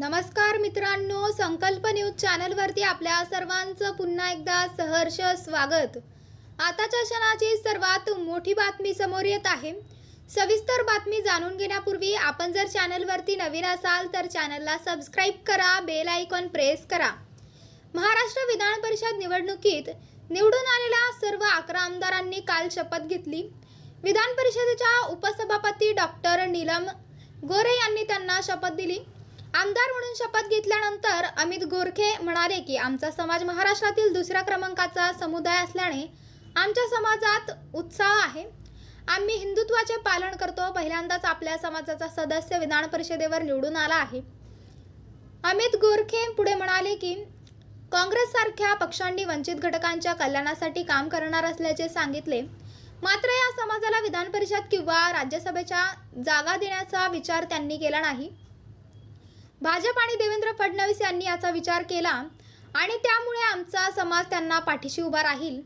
नमस्कार मित्रांनो संकल्प न्यूज चॅनलवरती आपल्या सर्वांचं पुन्हा एकदा सहर्ष स्वागत. आताच्या क्षणाची सर्वात मोठी बातमी समोर येत आहे. सविस्तर बातमी जाणून घेण्यापूर्वी आपण जर चॅनलवरती नवीन असाल तर चॅनलला सबस्क्राईब करा बेल आयकॉन प्रेस करा. महाराष्ट्र विधान परिषद निवडणुकीत निवडून आलेल्या सर्व अकरा आमदारांनी काल शपथ घेतली. विधान परिषदेच्या उपसभापती डॉक्टर नीलम गोरे यांनी त्यांना शपथ दिली. आमदार म्हणून शपथ घेतल्यानंतर अमित गोरखे म्हणाले की आमचा समाज महाराष्ट्रातील दुसऱ्या क्रमांकाचा समुदाय असल्याने आमच्या समाजात उत्साह आहे. आम्ही हिंदुत्वाचे पालन करतो. पहिल्यांदाच आपल्या समाजाचा सदस्य विधान परिषदेवर निवडून आला आहे. अमित गोरखे पुढे म्हणाले की काँग्रेससारख्या पक्षांनी वंचित घटकांच्या कल्याणासाठी काम करणार असल्याचे सांगितले. मात्र या समाजाला विधान परिषद किंवा राज्यसभेच्या जागा देण्याचा विचार त्यांनी केला नाही. भाजप आणि देवेंद्र फडणवीस यांनी याचा विचार केला आणि त्यामुळे आमचा समाज त्यांना पाठीशी उभा राहील.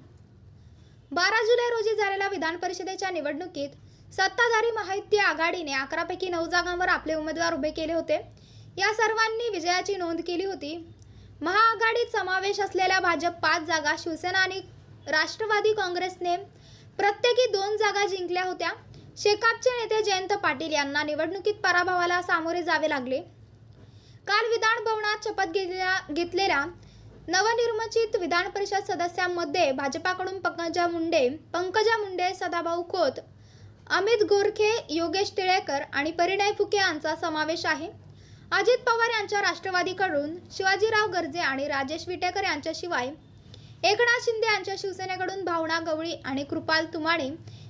बारा जुलै रोजी झालेल्या विधान परिषदेच्या निवडणुकीत सत्ताधारी महायुती आघाडीने अकरापैकी नऊ जागांवर आपले उमेदवार उभे केले होते. या सर्वांनी विजयाची नोंद केली होती. महाआघाडीत समावेश असलेल्या भाजप पाच जागा शिवसेना आणि राष्ट्रवादी काँग्रेसने प्रत्येकी दोन जागा जिंकल्या होत्या. शेकापचे नेते जयंत पाटील यांना निवडणुकीत पराभवाला सामोरे जावे लागले. काल विधान भवनात शपथ घेतलेल्या घेतलेल्या नवनिर्मचित विधान परिषद सदस्यांमध्ये भाजपाकडून पंकजा मुंडे पंकजा मुंडे सदाभाऊ खोत अमित गोरखे योगेश टिळेकर आणि परिणय फुके यांचा समावेश आहे. अजित पवार यांच्या राष्ट्रवादीकडून शिवाजीराव गर्जे आणि राजेश विटेकर यांच्याशिवाय एकनाथ शिंदे यांच्या शिवसेनेकडून भावना गवळी आणि कृपाल तुमाणे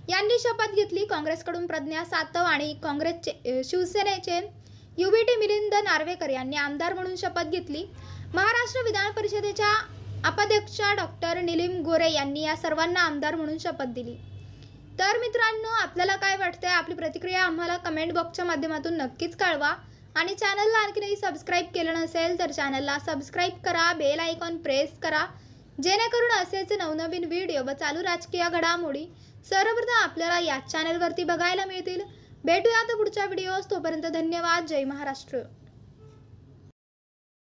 यांनी शपथ घेतली. काँग्रेसकडून प्रज्ञा सातव आणि काँग्रेसचे शिवसेनेचे युबीटी मिलिंद नार्वेकर यांनी आमदार म्हणून शपथ घेतली. महाराष्ट्र विधान परिषदेच्या उपाध्यक्षा डॉक्टर निलिम गोरे यांनी या सर्वांना आमदार म्हणून शपथ दिली. तर मित्रांनो आपल्याला काय वाटतंय? आपली प्रतिक्रिया आम्हाला कमेंट बॉक्सच्या माध्यमातून नक्कीच कळवा. आणि चॅनलला आणखीनही सबस्क्राईब केलं नसेल तर चॅनलला सबस्क्राईब करा बेल आयकॉन प्रेस करा. जेणेकरून असेच नवनवीन व्हिडिओ व चालू राजकीय घडामोडी सर्वप्रथम आपल्याला याच चॅनलवरती बघायला मिळतील. भेटूया तर पुढच्या व्हिडिओज तोपर्यंत धन्यवाद. जय महाराष्ट्र.